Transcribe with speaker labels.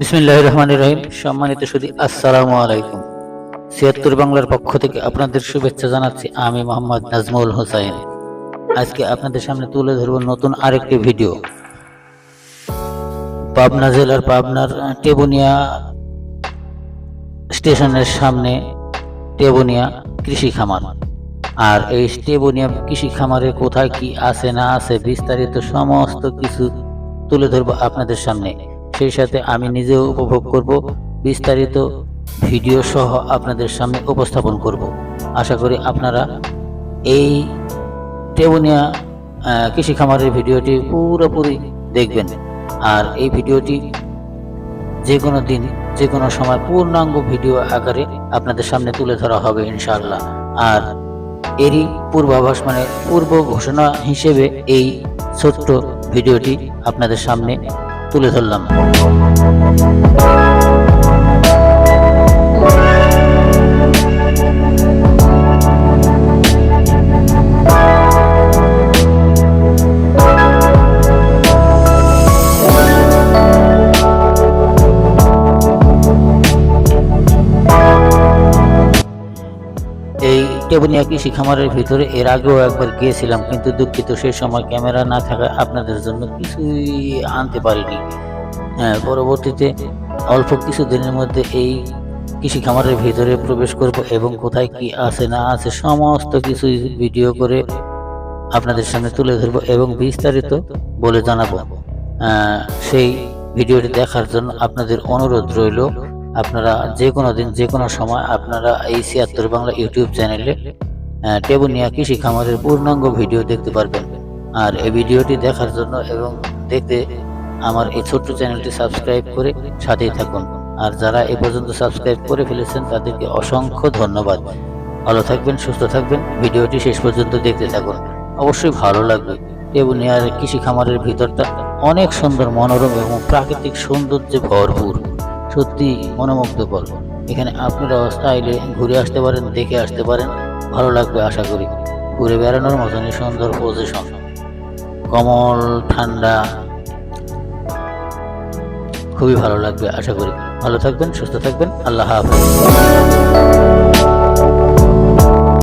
Speaker 1: বিসমিল্লাহ রহমান রহিম। সম্মানিত সুদী আসসালামু আলাইকুম। ছিয়াত্তর বাংলার পক্ষ থেকে আপনাদের শুভেচ্ছা জানাচ্ছি আমি মোহাম্মদ নাজমুল হোসাইন। আজকে আপনাদের সামনে তুলে ধরব নতুন আরেকটি ভিডিও। পাবনা জেলার পাবনার টেবুনিয়া স্টেশনের সামনে টেবুনিয়া কৃষি খামার। আর এই টেবুনিয়া কৃষি খামারে কোথায় কি আছে না আছে বিস্তারিত সমস্ত কিছু তুলে ধরবো আপনাদের সামনে। সেই সাথে আমি নিজেও উপভোগ করব, বিস্তারিত ভিডিও সহ আপনাদের সামনে উপস্থাপন করব। আশা করি আপনারা এই টেবুনিয়া কৃষি খামারের ভিডিওটি পুরোপুরি দেখবেন। আর এই ভিডিওটি যে কোনো দিন, যে কোনো সময় পূর্ণাঙ্গ ভিডিও আকারে আপনাদের সামনে তুলে ধরা হবে ইনশাআল্লাহ। আর এরই পূর্বাভাস মানে পূর্ব ঘোষণা হিসেবে এই ছোট্ট ভিডিওটি আপনাদের সামনে তুলে ধরলাম। এই টেবুনিয়া কৃষি খামারের ভিতরে এর আগেও একবার গিয়েছিলাম, কিন্তু দুঃখিত সেই সময় ক্যামেরা না থাকায় আপনাদের জন্য কিছুই আনতে পারিনি। হ্যাঁ পরবর্তীতে অল্প কিছু দিনের মধ্যে এই কৃষি খামারের ভিতরে প্রবেশ করব এবং কোথায় কি আছে না আছে সমস্ত কিছু ভিডিও করে আপনাদের সামনে তুলে ধরবো এবং বিস্তারিত বলে জানাব। সেই ভিডিওটি দেখার জন্য আপনাদের অনুরোধ রইল আপনারা যে কোনো দিন, যে কোনো সময় আপনারা এই ছিয়াত্তর বাংলা ইউটিউব চ্যানেলে টেবুনিয়া কৃষি খামারের পূর্ণাঙ্গ ভিডিও দেখতে পারবেন। আর এই ভিডিওটি দেখার জন্য এবং দেখতে আমার এই ছোট্ট চ্যানেলটি সাবস্ক্রাইব করে সাথেই থাকুন। আর যারা এ পর্যন্ত সাবস্ক্রাইব করে ফেলেছেন, তাদেরকে অসংখ্য ধন্যবাদ। ভালো থাকবেন, সুস্থ থাকবেন। ভিডিওটি শেষ পর্যন্ত দেখতে থাকুন। অবশ্যই ভালো লাগবে। টেবুনিয়ার কৃষি খামারের ভিতরটা অনেক সুন্দর, মনোরম এবং প্রাকৃতিক সৌন্দর্যে ভরপুর। সত্যি মনোমুগ্ধকর। এখানে আপনারা স্টাইলে ঘুরে আসতে পারেন, দেখে আসতে পারেন। ভালো লাগবে আশা করি। ঘুরে বেড়ানোর মতনই সুন্দর পজিশন কমল, ঠান্ডা। খুবই ভালো লাগবে আশা করি। ভালো থাকবেন, সুস্থ থাকবেন। আল্লাহ হাফেজ।